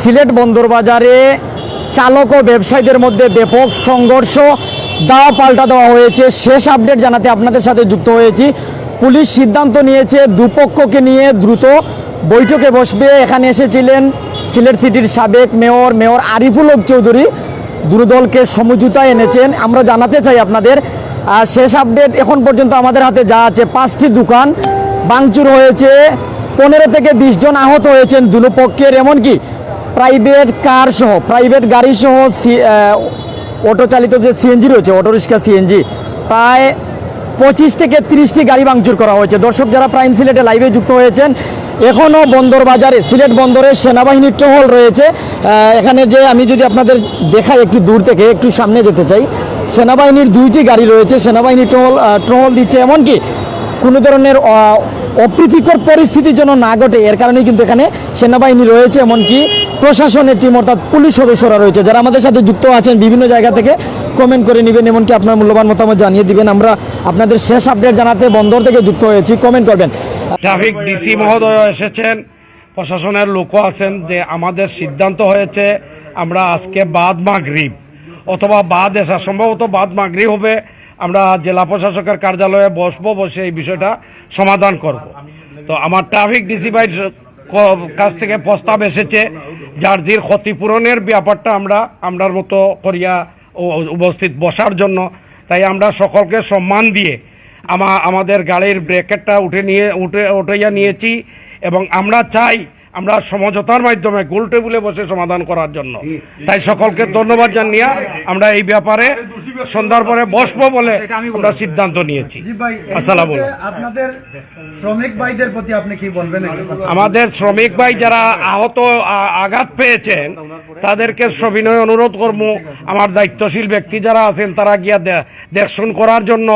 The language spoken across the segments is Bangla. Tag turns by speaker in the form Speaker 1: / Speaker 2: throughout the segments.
Speaker 1: সিলেট বন্দর বাজারে চালক ও ব্যবসায়ীদের মধ্যে ব্যাপক সংঘর্ষ দাওয়া পাল্টা দেওয়া হয়েছে। শেষ আপডেট জানাতে আপনাদের সাথে যুক্ত হয়েছি। পুলিশ সিদ্ধান্ত নিয়েছে, দুপক্ষকে নিয়ে দ্রুত বৈঠকে বসবে। এখানে এসেছিলেন সিলেট সিটির সাবেক মেয়র মেয়র আরিফুল হক চৌধুরী। দুরুদলকে সমঝোতায় এনেছেন। আমরা জানাতে চাই আপনাদের শেষ আপডেট এখন পর্যন্ত আমাদের হাতে যা আছে, পাঁচটি দোকান ভাঙচুর হয়েছে। পনেরো থেকে বিশ জন আহত হয়েছেন দুপক্ষের। এমনকি প্রাইভেট কার সহ, প্রাইভেট গাড়ি সহ অটো চালিত যে সিএনজি রয়েছে অটো রিক্সা সিএনজি প্রায় পঁচিশ থেকে তিরিশটি গাড়ি ভাঙচুর করা হয়েছে। দর্শক যারা প্রাইম সিলেটে লাইভে যুক্ত হয়েছেন এখনও বন্দর বাজারে, সিলেট বন্দরে সেনাবাহিনীর টহল রয়েছে। এখানে যে আমি যদি আপনাদের দেখাই একটু দূর থেকে, একটু সামনে যেতে চাই, সেনাবাহিনীর দুইটি গাড়ি রয়েছে, সেনাবাহিনী টহল টহল দিচ্ছে। এমনকি কোনো ধরনের অপ্রীতিকর পরিস্থিতির জন্য না ঘটে, এর কারণেই কিন্তু এখানে সেনাবাহিনী রয়েছে, এমনকি প্রশাসনের টিম অর্থাৎ পুলিশ সদস্যরা রয়েছে। যারা আমাদের সাথে যুক্ত আছেন, বিভিন্ন জায়গা থেকে কমেন্ট করে নেবেন, এমনকি আপনার মূল্যবান মতামত জানিয়ে দিবেন। আমরা আপনাদের শেষ আপডেট জানাতে বন্দর থেকে যুক্ত হয়েছি। কমেন্ট করবেন।
Speaker 2: ট্রাফিক ডিসি মহোদয় এসেছেন, প্রশাসনের লোকও আছেন, যে আমাদের সিদ্ধান্ত হয়েছে, আমরা আজকে বাদ মাগরিব, অথবা বাদ এসা, সম্ভবত বাদ মাগরিব হবে। আমরা জেলা প্রশাসকের কার্যালয়ে বসবো, বসে এই বিষয়টা সমাধান করব। তো আমার ট্রাফিক ডিসি ভাই কাছ থেকে প্রস্তাব এসেছে জার্জির ক্ষতিপূরণের ব্যাপারটা আমরা, আমরার মতো করিয়া উপস্থিত বসার জন্য। তাই আমরা সকলকে সম্মান দিয়ে আমা আমাদের গাড়ির ব্রেকেটটা উঠে নিয়ে, উঠে, উঠাইয়া নিয়েছি এবং আমরা চাই আমরা সমঝোতার মাধ্যমে গোল টেবিলে বসে সমাধান করার জন্য। তাই সকলকে ধন্যবাদ জানিয়ে আমরা এই ব্যাপারে সন্ধ্যার পরে বসবো বলে আমরা সিদ্ধান্ত নিয়েছি। আসসালামু।
Speaker 3: আপনাদের শ্রমিক ভাইদের প্রতি আপনি কি বলবেন
Speaker 2: আমাদের শ্রমিক ভাই যারা আহত আঘাত পেয়েছেন তাদেরকে সবিনয় অনুরোধ করব। আমার দায়িত্বশীল ব্যক্তি যারা আছেন তারা গিয়া দেখশন করার জন্য।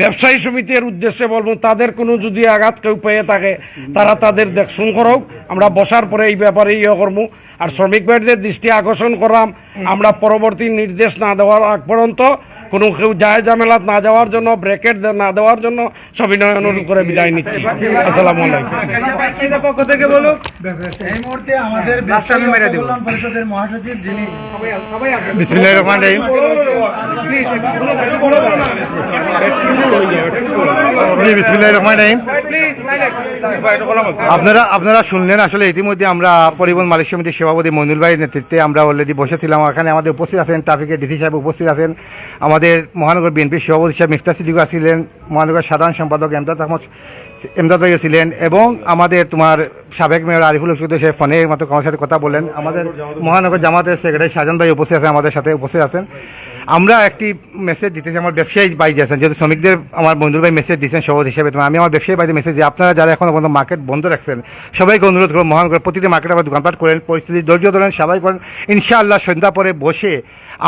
Speaker 2: ব্যবসায়ী সমিতির উদ্দেশ্যে বলব তাদের কোনো যদি আঘাত কেউ পেয়ে থাকে তারা তাদের দেখশন করুক। আমরা বসার পরে এই ব্যাপারে ইয়ে করব আর শ্রমিক ভাইদের দৃষ্টি আকর্ষণ করাম আমরা পরবর্তী নির্দেশ না দেওয়ার আগ পর্যন্ত কোনো কেউ যায় ঝামেলাত না যাওয়ার জন্য ব্রেকেট না দেওয়ার জন্য সবিনয় অনুরোধ করে বিদায় নিচ্ছি আসসালামু আলাইকুম
Speaker 4: পক্ষ থেকে বলুক
Speaker 3: এই মুহূর্তে আমাদের কল্যাণ পরিষদের মহাসচিব যিনি
Speaker 4: বিসমিল্লাহির রহমানির রহিম বিসমিল্লাহির রহমানির রহিম আপনারা আপনারা শুনলেন আসলে ইতিমধ্যে আমরা পরিবহন মালিক সমিতির সভাপতি মইনুল ভাইয়ের নেতৃত্বে আমরা অলরেডি বসেছিলাম। এখানে আমাদের উপস্থিত আছেন ট্রাফিকের ডিসি সাহেব উপস্থিত আছেন। আমাদের মহানগর বিএনপির সভাপতি সাহেব মিফতা সিদ্দিকু ছিলেন মহানগর সাধারণ সম্পাদক এমদাদ আহমদ, এমদাদ ভাইও ছিলেন এবং আমাদের তোমার সাবেক মেয়র আরিফুল চৌধুরী সাহেব ফোনের মতো আমার সাথে কথা বলেন আমাদের মহানগর জামাতের সেক্রেটারি শাহজান ভাই উপস্থিত আছেন, আমাদের সাথে উপস্থিত আছেন। আমরা একটি মেসেজ দিতেছি আমার ব্যবসায়ী ভাই যে আছেন যেহেতু শ্রমিকদের আমার বন্ধুর ভাই মেসেজ দিচ্ছেন সভাপতি হিসেবে আমি আমার ব্যবসায়ী ভাইদের মেসেজ যে আপনারা যারা এখন পর্যন্ত মার্কেট বন্ধ রাখছেন সবাইকে অনুরোধ করুন মহানগর প্রতিটি মার্কেটে আবার দোকানপাট করেন পরিস্থিতি ধৈর্য ধরেন সবাই করেন ইনশাআল্লাহ সন্ধ্যা পরে বসে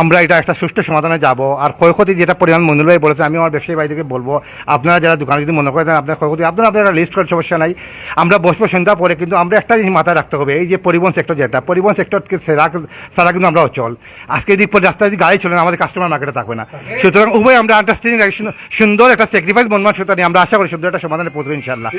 Speaker 4: আমরা এটা একটা সুষ্ঠু সমাধানে যাব। আর ক্ষয়ক্ষতি যেটা পরিমাণ মনুল ভাই বলেছে আমি আমার ব্যবসায়ী ভাইদেরকে বলব আপনারা যারা দোকানে যদি মনে করেন আপনার ক্ষয়ক্ষতি আপনারা আপনারা লিস্ট করার সমস্যা নাই। আমরা বসবো সন্ধ্যা পরে কিন্তু আমরা একটা জিনিস মাথায় রাখতে হবে এই যে পরিবহন সেক্টর যেটা পরিবহন সেক্টরকে সেরা সারা কিন্তু আমরা অচল। আজকে যদি রাস্তায় যদি গাড়ি চলে না, আমাদের কাস্টমার মার্কেটে থাকবে না সুতরাং উভয় আমরা আন্ডারস্ট্যান্ডিং রাখি সুন্দর একটা স্যাক্রিফাইস মনমান সুতরাং নিয়ে আমরা আশা করি সুন্দর একটা সমাধানে পৌঁছবে ইনশাল্লাহ।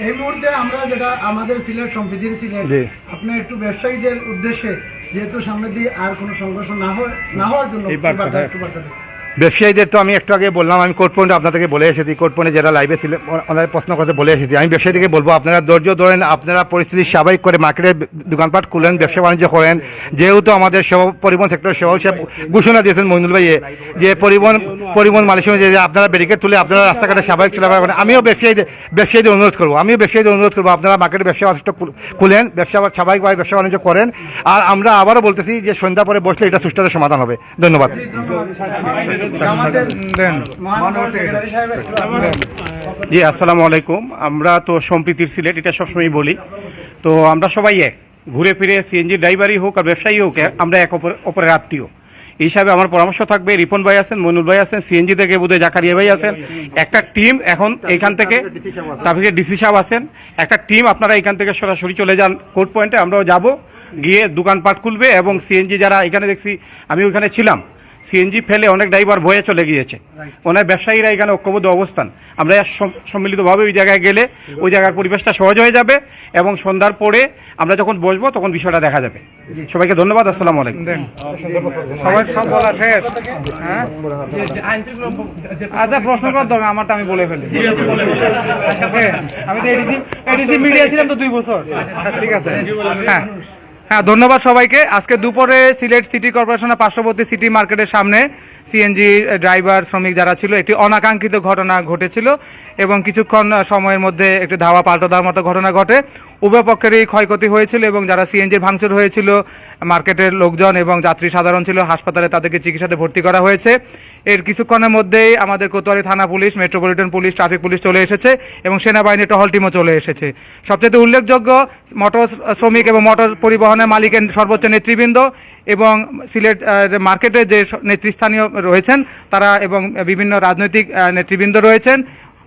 Speaker 3: এই- মুহূর্তে আমরা যেটা আমাদের সিলেট সম্প্রীতির সিলেট। আপনি একটু ব্যবসায়ীদের উদ্দেশ্যে যেহেতু সামনে দিয়ে আর কোনো সংঘর্ষ না হয় না হওয়ার জন্য। একটু বার্তা।
Speaker 4: ব্যবসায়ীদের তো আমি একটু আগে বললাম, আমি কোর্ট পয়েন্টে আপনাদেরকে বলে এসেছি, কোর্ট পয়েন্টে যারা লাইভে ছিলেন ও- ওনাদের প্রশ্ন করতে বলে এসেছি। আমি ব্যবসায়ীদেরকে বলব, আপনারা ধৈর্য ধরেন, আপনারা পরিস্থিতি স্বাভাবিক করে মার্কেটে দোকানপাট খুলেন, ব্যবসা বাণিজ্য করেন। যেহেতু আমাদের সব পরিবহন সেক্টর সহ হিসাব ঘোষণা দিয়েছেন মহিনুল ভাইয়ে, যে পরিবহন পরিবহন মালিক যে আপনারা ব্যারিকেড তুলে আপনারা রাস্তাঘাটে স্বাভাবিক চলাফেরা করেন। আমিও ব্যবসায়ীদের ব্যবসায়ীদের অনুরোধ করব, আমিও ব্যবসায়ীদের অনুরোধ করব, আপনারা মার্কেটে ব্যবসা বাণিজ্য খুল- খুলেন, ব্যবসা স্বাভাবিকভাবে ব্যবসা বাণিজ্য করেন। আর আমরা আবারও বলতেছি যে সন্ধ্যা পরে বসলে এটা সুষ্ঠুভাবে সমাধান হবে। ধন্যবাদ।
Speaker 5: জি আসসালামু আলাইকুম। আমরা তো সম্প্রীতির সিলেট এটা সবসময় বলি। তো আমরা সবাই এক। ঘুরে ফিরে সিএনজি ড্রাইভারই হোক আর ব্যবসায়ী হোক আমরা এক অপর অপরের আত্মীয়। এই হিসাবে আমার পরামর্শ থাকবে রিপন ভাই আছেন মনুল ভাই আছেন সিএনজি থেকে বোধহয় জাকারিয়া ভাই আছেন। একটা টিম এখন এইখান থেকে ট্রাফিকের ডিসি সাহেব আছেন। একটা টিম আপনারা এখান থেকে সরাসরি চলে যান কোর্ট পয়েন্টে আমরাও যাব। গিয়ে দোকানপাট খুলবে এবং সিএনজি যারা এখানে দেখছি আমি ওইখানে ছিলাম। সিএনজি ফেলে অনেক ড্রাইভার ভয়ে চলে গিয়েছে। অনেক ব্যবসায়ীরা এখানে ঐক্যবদ্ধ অবস্থান। আমরা সম- সম্মিলিতভাবে ওই জায়গায় গেলে ওই জায়গার পরিবেশটা সহজ হয়ে যাবে এবং সন্ধ্যার পরে আমরা যখন বসবো তখন বিষয়টা দেখা যাবে। সবাইকে ধন্যবাদ আসসালাম আলাইকুম।
Speaker 6: সবাই সব বলা শেষ। হ্যাঁ? আচ্ছা প্রশ্ন করার দরকার আমারটা আমি বলে ফেলি। হ্যাঁ, আমি তো এডিসি এডিসি মিডিয়া ছিলাম তো দুই বছর। ঠিক আছে। হ্যাঁ। হ্যাঁ ধন্যবাদ সবাইকে। আজকে দুপুরে সিলেট সিটি কর্পোরেশনের পার্শ্ববর্তী সিটি মার্কেটের সামনে সিএনজি ড্রাইভার শ্রমিক যারা ছিল, একটি অনাকাঙ্ক্ষিত ঘটনা ঘটেছিল এবং কিছুক্ষণ সময়ের মধ্যে একটি ধাওয়া পাল্টো দেওয়ার মতো ঘটনা ঘটে। উভয় পক্ষেরই ক্ষয়ক্ষতি হয়েছিল এবং যারা সিএনজির ভাঙচুর হয়েছিল, মার্কেটের লোকজন এবং যাত্রী সাধারণ ছিল, হাসপাতালে তাদেরকে চিকিৎসাতে ভর্তি করা হয়েছে। এর কিছুক্ষণের মধ্যেই আমাদের কোতোয়ালি থানা police, metropolitan police, traffic police চলে এসেছে এবং সেনাবাহিনীর টহল টিমও চলে এসেছে। সবচেয়ে উল্লেখযোগ্য মোটর শ্রমিক এবং মোটর পরিবহনের মালিকের সর্বোচ্চ নেতৃবৃন্দ এবং সিলেট মার্কেটে যে নেতৃস্থানীয় রয়েছেন, তারা এবং বিভিন্ন রাজনৈতিক নেতৃবৃন্দ রয়েছেন।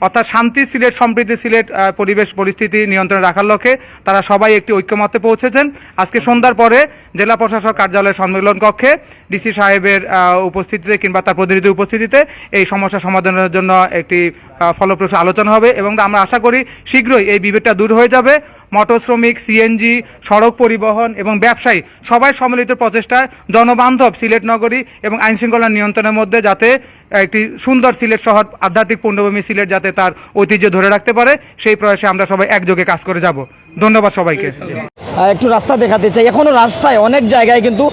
Speaker 6: অর্থাৎ শান্তি সিলেট সম্প্রীতি সিলেট পরিবেশ পরিস্থিতি নিয়ন্ত্রণে রাখার লক্ষ্যে তারা সবাই একটি ঐক্যমত্যে পৌঁছেছেন। আজকে সন্ধ্যার পরে জেলা প্রশাসক কার্যালয়ের সম্মেলন কক্ষে ডিসি সাহেবের উপস্থিতিতে কিংবা তার প্রতিনিধির উপস্থিতিতে এই সমস্যা সমাধানের জন্য একটি ফলপ্রসূ আলোচনা হবে এবং আমরা আশা করি শীঘ্রই এই বিভেদটা দূর হয়ে যাবে। মোটর শ্রমিক সিএনজি সড়ক পরিবহন এবং ব্যবসায়ী সবাই সম্মিলিত প্রচেষ্টায় জনবান্ধব সিলেট নগরী এবং আইন শৃঙ্খলা নিয়ন্ত্রণের মধ্যে যাতে একটি সুন্দর সিলেট শহর, আধ্যাত্মিক পূর্ণভূমি সিলেট যাতে তার ঐতিহ্য ধরে রাখতে পারে, সেই প্রয়াসে আমরা সবাই একযোগে কাজ করে যাব। ধন্যবাদ সবাইকে।
Speaker 1: একটু রাস্তা দেখাতে চাই। এখনও রাস্তায় অনেক জায়গায় কিন্তু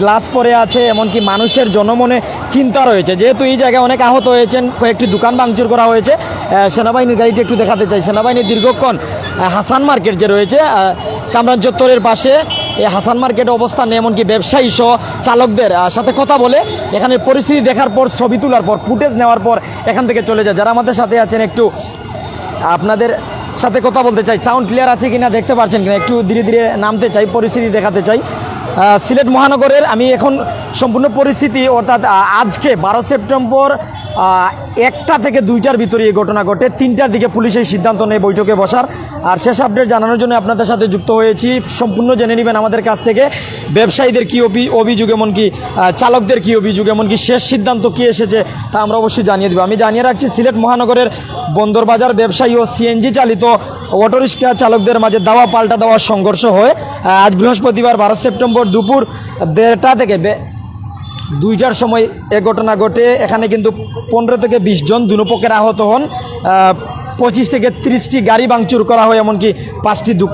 Speaker 1: গ্লাস পরে আছে, এমনকি মানুষের জনমনে চিন্তা রয়েছে। যেহেতু এই জায়গায় অনেক আহত হয়েছেন, কয়েকটি দোকান ভাঙচুর করা হয়েছে। সেনাবাহিনীর গাড়িটি একটু দেখাতে চাই। সেনাবাহিনীর দীর্ঘক্ষণ হাসান মার্কেট যে রয়েছে কামরান চত্বরের পাশে এই হাসান মার্কেটে অবস্থান এমনকি ব্যবসায়ী সহ চালকদের সাথে কথা বলে এখানে পরিস্থিতি দেখার পর, ছবি তোলার পর, ফুটেজ নেওয়ার পর এখান থেকে চলে যায়। যারা আমাদের সাথে আছেন, একটু আপনাদের সাথে কথা বলতে চাই। সাউন্ড ক্লিয়ার আছে কিনা দেখতে পাচ্ছেন কিনা? একটু ধীরে ধীরে নামতে চাই, পরিস্থিতি দেখাতে চাই। সিলেট মহানগরের আমি এখন সম্পূর্ণ পরিস্থিতি অর্থাৎ আজকে বারো সেপ্টেম্বর একটা থেকে দুইটার ভিতরে এই ঘটনা ঘটে। তিনটার দিকে পুলিশ এই সিদ্ধান্ত নেয় বৈঠকে বসার। আর শেষ আপডেট জানানোর জন্য আপনাদের সাথে যুক্ত হয়েছি। সম্পূর্ণ জেনে নেবেন আমাদের কাছ থেকে ব্যবসায়ীদের কী অভি- অভিযোগ, এমনকি চালকদের কী অভিযোগ, এমনকি শেষ সিদ্ধান্ত কী এসেছে তা আমরা অবশ্যই জানিয়ে দেবো। আমি জানিয়ে রাখছি, সিলেট মহানগরের বন্দরবাজার ব্যবসায়ী ও সিএনজি চালিত অটোরিক্সা চালকদের মাঝে দাওয়া পাল্টা দেওয়ার সংঘর্ষ হয়। আজ বৃহস্পতিবার, বারো সেপ্টেম্বর দুপুর দেড়টা থেকে দুইটার সময় এ ঘটনা ঘটে। এখানে কিন্তু পনেরো থেকে বিশ জন দুপক্ষের আহত হন। পঁচিশ থেকে তিরিশটি গাড়ি ভাঙচুর করা হয়, এমনকি পাঁচটি দু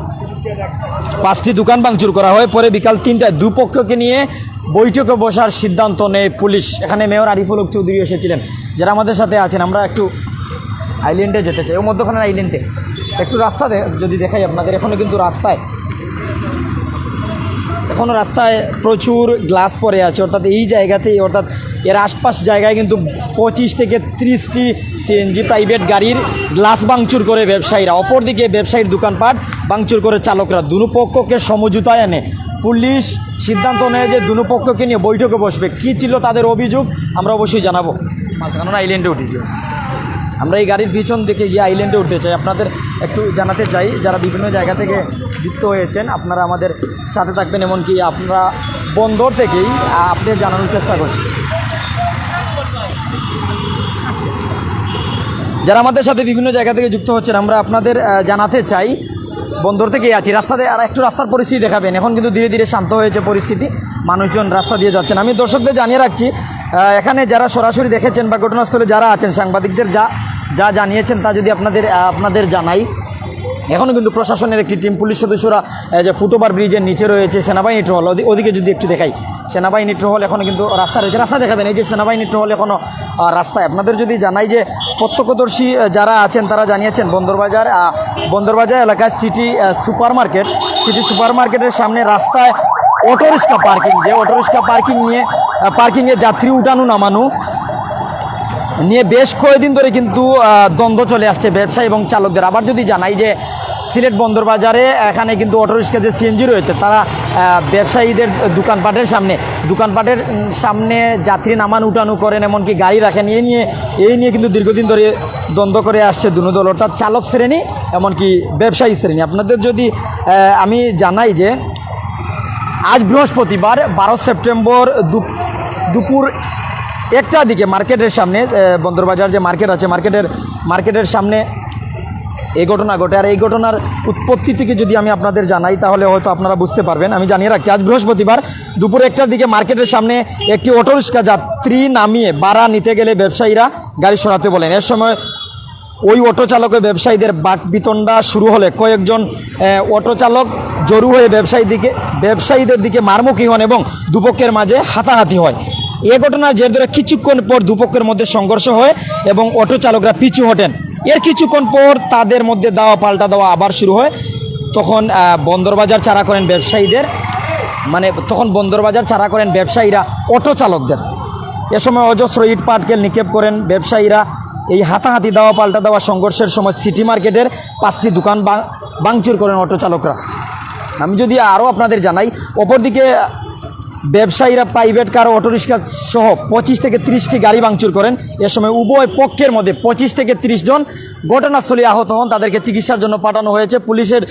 Speaker 1: পাঁচটি দোকান ভাঙচুর করা হয়। পরে বিকাল তিনটায় দুপক্ষকে নিয়ে বৈঠকে বসার সিদ্ধান্ত নেয় পুলিশ। এখানে মেয়র আরিফুল হক চৌধুরী এসেছিলেন। যারা আমাদের সাথে আছেন, আমরা একটু আইল্যান্ডে যেতে চাই। ও মধ্যখানের আইল্যান্ডে একটু রাস্তা যদি দেখাই আপনাদের এখনও কিন্তু রাস্তায়। এখনও রাস্তায় প্রচুর গ্লাস পড়ে আছে, অর্থাৎ এই জায়গাতেই, অর্থাৎ এর আশপাশ জায়গায় কিন্তু পঁচিশ থেকে ত্রিশটি সিএনজি প্রাইভেট গাড়ির গ্লাস ভাঙচুর করে ব্যবসায়ীরা। অপরদিকে ব্যবসায়ীর দোকানপাট ভাঙচুর করে চালকরা। দুপক্ষকে সমঝোতায় আনে পুলিশ সিদ্ধান্ত নেয় যে দুপক্ষকে নিয়ে বৈঠকে বসবে। কী ছিল তাদের অভিযোগ আমরা অবশ্যই জানাব। মাঝখানে আইল্যান্ডে উঠেছি আমরা এই গাড়ির পিছন দিকে গিয়ে আইল্যান্ডে উঠতে চাই। আপনাদের একটু জানাতে চাই, যারা বিভিন্ন জায়গা থেকে যুক্ত হয়েছেন, আপনারা আমাদের সাথে থাকবেন, এমনকি আপনারা বন্দর থেকেই আপনি জানানোর চেষ্টা করছি যারা আমাদের সাথে বিভিন্ন জায়গা থেকে যুক্ত হচ্ছেন, আমরা আপনাদের জানাতে চাই, বন্দর থেকেই আছি। রাস্তাতে আর একটু রাস্তার পরিস্থিতি দেখাবেন। এখন কিন্তু ধীরে ধীরে শান্ত হয়েছে পরিস্থিতি। মানুষজন রাস্তা দিয়ে যাচ্ছেন। আমি দর্শকদের জানিয়ে রাখছি এখানে যারা সরাসরি দেখেছেন বা ঘটনাস্থলে যারা আছেন, সাংবাদিকদের যা যা জানিয়েছেন তা যদি আপনাদের আপনাদের জানাই। এখনও কিন্তু প্রশাসনের একটি টিম, পুলিশ সদস্যরা যে ফুটওভার ব্রিজের নিচে রয়েছে সেনাবাহিনী টহল। ওদি- ওদিকে যদি একটু দেখাই, সেনাবাহিনী টহল এখনও কিন্তু রাস্তা রয়েছে। রাস্তা দেখাবেন, এই যে সেনাবাহিনী টহল এখনও রাস্তায়। আপনাদের যদি জানাই যে প্রত্যক্ষদর্শী যারা আছেন, তারা জানিয়েছেন, বন্দরবাজার বন্দরবাজার এলাকায় city super market city super মার্কেটের সামনে রাস্তায় অটোরিক্সা পার্কিং যে অটোরিক্সা পার্কিং নিয়ে পার্কিংয়ে যাত্রী উঠানো নামানো, নিয়ে বেশ কয়েকদিন ধরে কিন্তু দ্বন্দ্ব চলে আসছে ব্যবসায়ী এবং চালকদের। আবার যদি জানাই যে সিলেট বন্দর বাজারে এখানে কিন্তু অটোরিক্সা যে সিএনজি রয়েছে, তারা ব্যবসায়ীদের দোকানপাটের সামনে দোকানপাটের সামনে যাত্রী নামান, উঠানো করেন, এমনকি গাড়ি রাখেন এই নিয়ে এই নিয়ে কিন্তু দীর্ঘদিন ধরে দ্বন্দ্ব করে আসছে দুনো দল অর্থাৎ চালক শ্রেণি, এমনকি ব্যবসায়ী শ্রেণি। আপনাদের যদি আমি জানাই যে আজ বৃহস্পতিবার, বারো সেপ্টেম্বর দুপুর একটা দিকে মার্কেটের সামনে বন্দরবাজার যে মার্কেট আছে, মার্কেটের মার্কেটের সামনে এই ঘটনা ঘটে। আর এই ঘটনার উৎপত্তি থেকে যদি আমি আপনাদের জানাই, তাহলে হয়তো আপনারা বুঝতে পারবেন। আমি জানিয়ে রাখছি, আজ বৃহস্পতিবার দুপুর একটার দিকে মার্কেটের সামনে একটি অটোরিক্সা যাত্রী নামিয়ে বাড়া নিতে গেলে ব্যবসায়ীরা গাড়ি সরাতে বলেন। এর সময় ওই অটো চালকের ব্যবসায়ীদের বাক বিতণ্ডা শুরু হলে কয়েকজন অটো চালক জড়ু হয়ে ব্যবসায়ী দিকে, ব্যবসায়ীদের দিকে মারমুখী হন এবং দুপক্ষের মাঝে হাতাহাতি হয়। এ ঘটনার জের ধরে কিছুক্ষণ পর দুপক্ষের মধ্যে সংঘর্ষ হয় এবং অটো চালকরা পিছু হটেন। এর কিছুক্ষণ পর তাদের মধ্যে দেওয়া পাল্টা দেওয়া আবার শুরু হয়। তখন বন্দরবাজার চারা করেন ব্যবসায়ীদের। মানে তখন বন্দরবাজার চারা করেন ব্যবসায়ীরা, অটো চালকদের। এ সময় অজস্র ইট পাটকেল নিক্ষেপ করেন ব্যবসায়ীরা। এই হাতাহাতি দেওয়া পাল্টা দেওয়া সংঘর্ষের সময় সিটি মার্কেটের পাঁচটি দোকান ভাঙচুর করেন অটো চালকরা। আমি যদি আরও আপনাদের জানাই, অপরদিকে ব্যবসায়ীরা প্রাইভেট কার অটোরিক্সা সহ পঁচিশ থেকে ত্রিশটি গাড়ি ভাঙচুর করেন। এ সময় উভয় পক্ষের মধ্যে পঁচিশ থেকে ত্রিশ জন ঘটনাস্থলে আহত হন। তাদেরকে চিকিৎসার জন্য পাঠানো হয়েছে। পুলিশের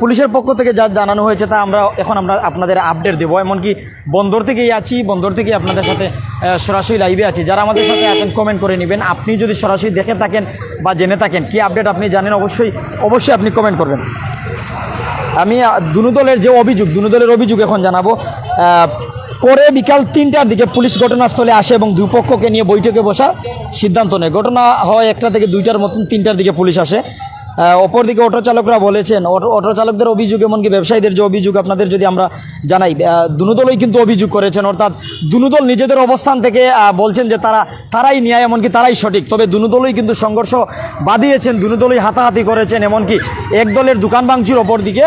Speaker 1: পুলিশের পক্ষ থেকে যা জানানো হয়েছে তা আমরা এখন আমরা আপনাদের আপডেট দেবো। এমনকি বন্দর থেকেই আছি। বন্দর থেকেই আপনাদের সাথে সরাসরি লাইভে আছি। যারা আমাদের সাথে আছেন কমেন্ট করে নেবেন। আপনি যদি সরাসরি দেখে থাকেন বা জেনে থাকেন কি আপডেট আপনি জানেন অবশ্যই অবশ্যই আপনি কমেন্ট করবেন। আমি আহ, দলের যে অভিযোগ দুনো দলের অভিযোগ এখন জানাব। পরে বিকাল তিনটার দিকে পুলিশ ঘটনাস্থলে আসে এবং দুই পক্ষকে নিয়ে বৈঠকে বসার সিদ্ধান্ত নেয়। ঘটনা হয় একটা থেকে দুইটার মতন তিনটার দিকে পুলিশ আসে। অপরদিকে অটো চালকরা বলেছেন অটো চালকদের অভিযোগ এমনকি ব্যবসায়ীদের যে অভিযোগ আপনাদের যদি আমরা জানাই আহ, দুনো দলই কিন্তু অভিযোগ করেছেন। অর্থাৎ দুনো দল নিজেদের অবস্থান থেকে বলছেন যে তারা তারাই ন্যায় এমনকি তারাই সঠিক। তবে দুনো দলই কিন্তু সংঘর্ষ বাদিয়েছেন দুনো দলই হাতাহাতি করেছেন এমনকি এক দলের দোকান ভাঙচুর অপরদিকে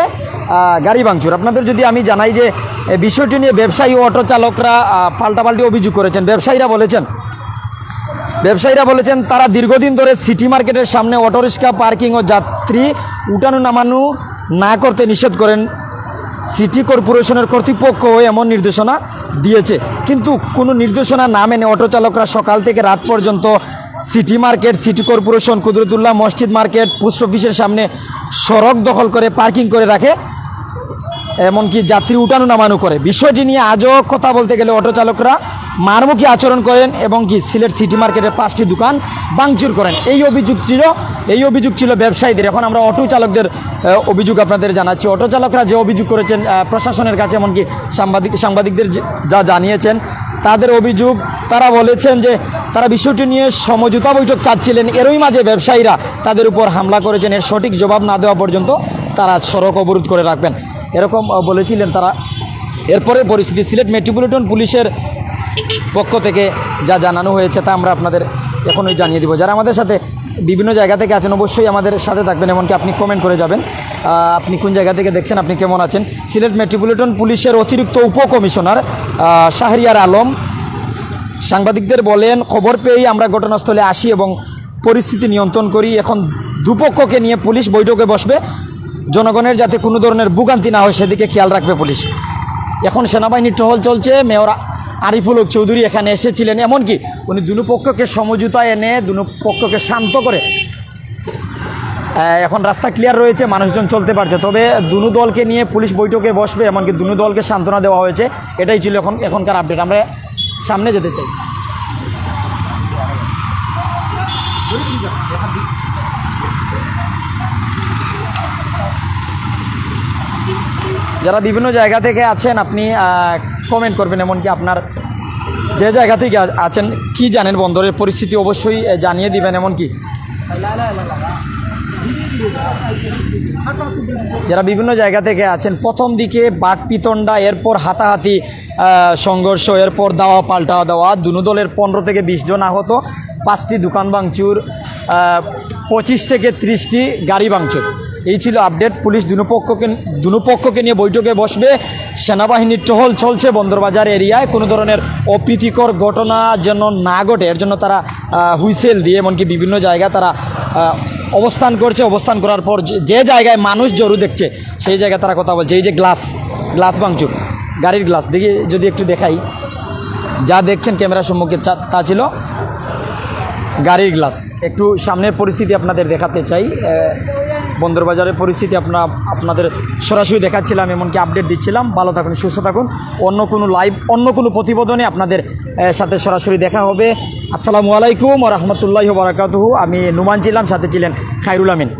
Speaker 1: গাড়ি ভাঙচুর। আপনাদের যদি আমি জানাই যে বিষয়টি নিয়ে ব্যবসায়ী ও অটো চালকরা পাল্টাপাল্টি অভিযোগ করেছেন, ব্যবসায়ীরা বলেছেন? ব্যবসায়ীরা বলেছেন, তারা দীর্ঘদিন ধরে সিটি মার্কেটের সামনে অটোরিক্সা পার্কিং ও যাত্রী উঠানো নামানো না করতে নিষেধ করেন। সিটি কর্পোরেশনের কর্তৃপক্ষ এমন নির্দেশনা দিয়েছে। কিন্তু কোনো নির্দেশনা না মেনে অটো চালকরা সকাল থেকে রাত পর্যন্ত city market, city corporation, Kudratullah Masjid market, post অফিসের সামনে সড়ক দখল করে পার্কিং করে রাখে। এমনকি যাত্রী উঠানো নামানো করে। বিষয়টি নিয়ে আজও কথা বলতে গেলে অটো চালকরা মারমুখী আচরণ করেন এবং কি সিলেট সিটি মার্কেটের পাঁচটি দোকান ভাঙচুর করেন। এই অভিযোগ ছিল এই অভিযোগ ছিল ব্যবসায়ীদের। এখন আমরা অটো চালকদের অভিযোগ আপনাদের জানাচ্ছি। অটো চালকরা যে অভিযোগ করেছেন প্রশাসনের কাছে এমনকি সাংবাদিক সাংবাদিকদের যা জানিয়েছেন, তাদের অভিযোগ, তারা বলেছেন যে তারা বিষয়টি নিয়ে সমঝোতা বৈঠক চাচ্ছিলেন। এরই মাঝে ব্যবসায়ীরা তাদের উপর হামলা করেছেন। এর সঠিক জবাব না দেওয়া পর্যন্ত তারা সড়ক অবরোধ করে রাখবেন। এরকম বলেছিলেন তারা। এরপরে পরিস্থিতি, সিলেট মেট্রোপলিটন পুলিশের পক্ষ থেকে যা জানানো হয়েছে তা আমরা আপনাদের এখনই জানিয়ে দিব। যারা আমাদের সাথে বিভিন্ন জায়গা থেকে আছেন, অবশ্যই আমাদের সাথে থাকবেন, এমনকি আপনি কমেন্ট করে যাবেন। আপনি কোন জায়গা থেকে দেখছেন, আপনি কেমন আছেন? সিলেট মেট্রোপলিটন পুলিশের অতিরিক্ত উপকমিশনার শাহরিয়ার আলম সাংবাদিকদের বলেন, খবর পেয়েই আমরা ঘটনাস্থলে আসি এবং পরিস্থিতি নিয়ন্ত্রণ করি। এখন দুপক্ষকে নিয়ে পুলিশ বৈঠকে বসবে। জনগণের যাতে কোনো ধরনের ভোগান্তি না হয়, সেদিকে খেয়াল রাখবে পুলিশ। এখন সেনাবাহিনীর টহল চলছে, মেয়র আরিফুল হক চৌধুরী এখানে এসেছিলেন। এমনকি উনি দুনু পক্ষকে সমঝোতা এনে দুনু পক্ষকে শান্ত করে এখন রাস্তা ক্লিয়ার রয়েছে, মানুষজন চলতে পারছে। তবে দুনু দলকে নিয়ে পুলিশ বৈঠকে বসবে, এমনকি দুনু দলকে সান্ত্বনা দেওয়া হয়েছে। এটাই ছিল এখন, এখনকার আপডেট আমরা সামনে যেতে চাই। যারা বিভিন্ন জায়গা থেকে আছেন, আপনি কমেন্ট করবেন এমনকি আপনার যে জায়গা থেকে আছেন, কি জানেন বন্দরের পরিস্থিতি অবশ্যই জানিয়ে দিবেন এমনকি। যারা বিভিন্ন জায়গা থেকে আছেন, প্রথম দিকে বাঘ পিতণ্ডা এরপর হাতাহাতি সংঘর্ষ, এরপর দাওয়া পাল্টা দেওয়া, দুনো দলের পনেরো থেকে বিশ জন আহত, পাঁচটি দোকান ভাঙচুর পঁচিশ থেকে ত্রিশটি গাড়ি ভাঙচুর। এই ছিল আপডেট পুলিশ দুনো পক্ষকে দুনো পক্ষকে নিয়ে বৈঠকে বসবে। সেনাবাহিনীর টহল চলছে বন্দরবাজার এরিয়ায়। কোনো ধরনের অপ্রীতিকর ঘটনা যেন না ঘটে, এর জন্য তারা হুইসেল দিয়ে এমনকি বিভিন্ন জায়গায় তারা অবস্থান করছে। অবস্থান করার পর যে- জায়গায় মানুষ জরু দেখছে, সেই জায়গায় তারা কথা বলছে। এই যে গ্লাস গ্লাস ভাঙচুর, গাড়ির গ্লাস। দেখি, যদি একটু দেখাই। যা দেখছেন ক্যামেরার সম্মুখে, তা ছিল গাড়ির গ্লাস। একটু সামনের পরিস্থিতি আপনাদের দেখাতে চাই। বন্দরবাজারের পরিস্থিতি আপনার, আপনাদের সরাসরি দেখাচ্ছিলাম, এমনকি আপডেট দিচ্ছিলাম। ভালো থাকুন, সুস্থ থাকুন। অন্য কোনো লাইভ অন্য কোনো প্রতিবেদনে আপনাদের সাথে সরাসরি দেখা হবে। আসসালামু আলাইকুম রহমতুল্লাহ বারাকাতহু। আমি নুমান ছিলাম সাথে ছিলেন খাইরুল আমিন।